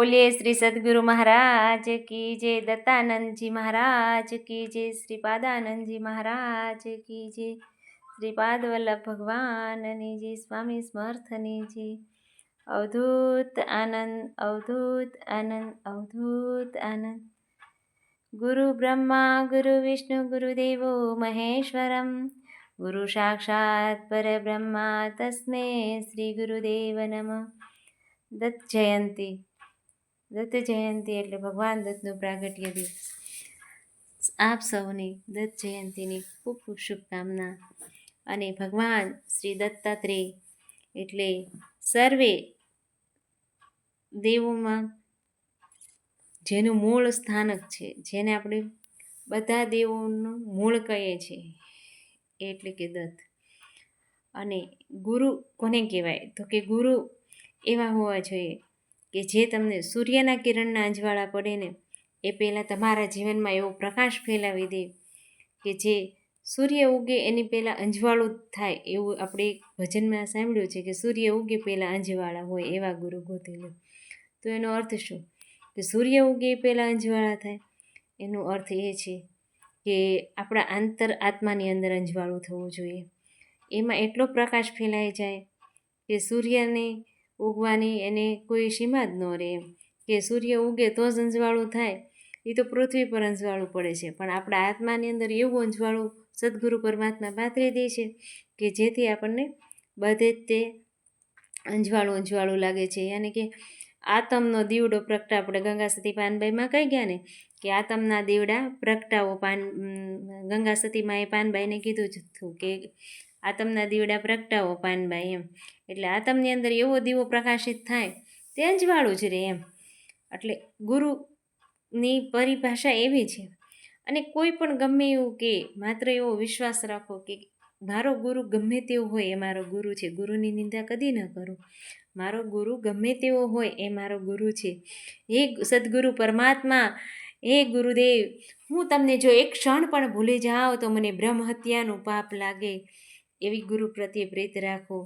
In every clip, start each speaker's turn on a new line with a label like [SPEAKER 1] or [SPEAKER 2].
[SPEAKER 1] બોલીએ શ્રી સદગુરુ મહારાજ કી જે દત્તાનંદજી મહારાજ કી જે શ્રી પાદાનંદજી મહારાજ કી જે શ્રી પાદવલ્લભ ભગવાનની જે સ્વામી સમર્થની જે અવધૂત આનંદ અવધૂત આનંદ અવધૂત આનંદ. ગુરુ બ્રહ્મા, ગુરુ વિષ્ણુ, ગુરુદેવો, મહેશ્વરમ. ગુરુ સાક્ષાત પરબ્રહ્મા, તસ્મે શ્રી ગુરુદેવ નમ. દત્ત જયંતી. દત્ત જયંતી એટલે ભગવાન દત્તનું પ્રાગટ્ય દિવસ. આપ સૌની દત્ત જયંતીની ખૂબ ખૂબ શુભકામના અને ભગવાન શ્રી દત્તાત્રેય એટલે સર્વે દેવોમાં જેનું મૂળ સ્થાનક છે, જેને આપણે બધા દેવોનું મૂળ કહીએ છીએ, એટલે કે દત્ત. અને ગુરુ કોને કહેવાય? તો કે ગુરુ એવા હોવા જોઈએ કે જે તમને સૂર્યના કિરણના અંજવાળા પડે ને, એ પહેલાં તમારા જીવનમાં એવો પ્રકાશ ફેલાવી દે કે જે સૂર્ય ઉગે એની પહેલાં અંજવાળું થાય એવું આપણે એક ભજનમાં સાંભળ્યું છે કે સૂર્ય ઉગે પહેલાં અંજવાળા હોય એવા ગુરુ ગોતી તો એનો અર્થ શું? કે સૂર્ય ઉગે એ પહેલાં અંજવાળા થાય. એનો અર્થ એ છે કે આપણા આંતર આત્માની અંદર અંજવાળું થવું જોઈએ. એમાં એટલો પ્રકાશ ફેલાઈ જાય કે સૂર્યને ઉગવાની એને કોઈ સીમા જ ન રહે. કે સૂર્ય ઉગે તો જ અંજવાળું થાય. એ તો પૃથ્વી પર અંજવાળું પડે છે. પણ આપણા આત્માની અંદર એવું અંજવાળું સદગુરુ પરમાત્મા પાથરી દે છે કે જેથી આપણને બધે જ તે અંજવાળું અંજવાળું લાગે છે. યાની કે આતમનો દીવડો પ્રગટા આપણે ગંગા સતી પાનબાઈમાં કહી ગયા ને, કે આતમના દીવડા પ્રગટાવો પાન, ગંગા સતીમાં એ પાનબાઈને કીધું જ હતું કે આતમના દીવડા પ્રગટાવો પાનબાઈ એમ. એટલે આતમની અંદર એવો દીવો પ્રકાશિત થાય તે અંજવાળું જ રહે એમ. એટલે ગુરુની પરિભાષા એવી છે. અને કોઈ પણ ગમે એવું કે, માત્ર એવો વિશ્વાસ રાખો કે મારો ગુરુ ગમે તેવો હોય એ મારો ગુરુ છે. ગુરુની નિંદા કદી ન કરો. મારો ગુરુ ગમે તેવો હોય એ મારો ગુરુ છે. હે સદગુરુ પરમાત્મા, હે ગુરુદેવ, હું તમને જો એક ક્ષણ પણ ભૂલી જાઉં તો મને બ્રહ્મ હત્યાનું પાપ લાગે. એવી ગુરુ પ્રત્યે પ્રીત રાખો.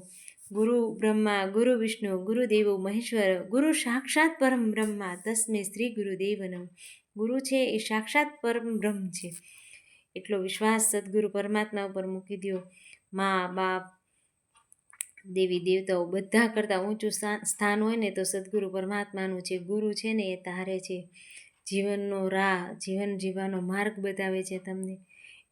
[SPEAKER 1] ગુરુ બ્રહ્મા, ગુરુ વિષ્ણુ ગુરુદેવો મહેશ્વર, ગુરુ સાક્ષાત પરમ બ્રહ્મા, તસ્મે શ્રી ગુરુદેવનમ. ગુરુ છે એ સાક્ષાત પરમ બ્રહ્મ છે. એટલો વિશ્વાસ સદગુરુ પરમાત્મા ઉપર મૂકી દો મા, બાપ, દેવી, દેવતાઓ બધા કરતાં ઊંચું સ્થાન હોય ને તો સદગુરુ પરમાત્માનું છે ગુરુ છે ને એ તારે છે. જીવનનો રાહ, જીવન જીવવાનો માર્ગ બતાવે છે તમને.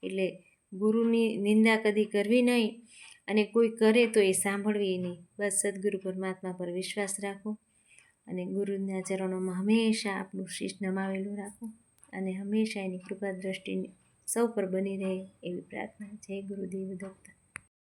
[SPEAKER 1] એટલે ગુરુની નિંદા કદી કરવી નહીં અને કોઈ કરે તો એ સાંભળવી નહીં. બસ સદગુરુ પરમાત્મા પર વિશ્વાસ રાખો અને ગુરુના ચરણોમાં હંમેશા આપણું શીશ નમાવેલું રાખો અને હંમેશા એની કૃપા દ્રષ્ટિ સૌ પર બની રહે એવી પ્રાર્થના. જય ગુરુદેવ દત્ત.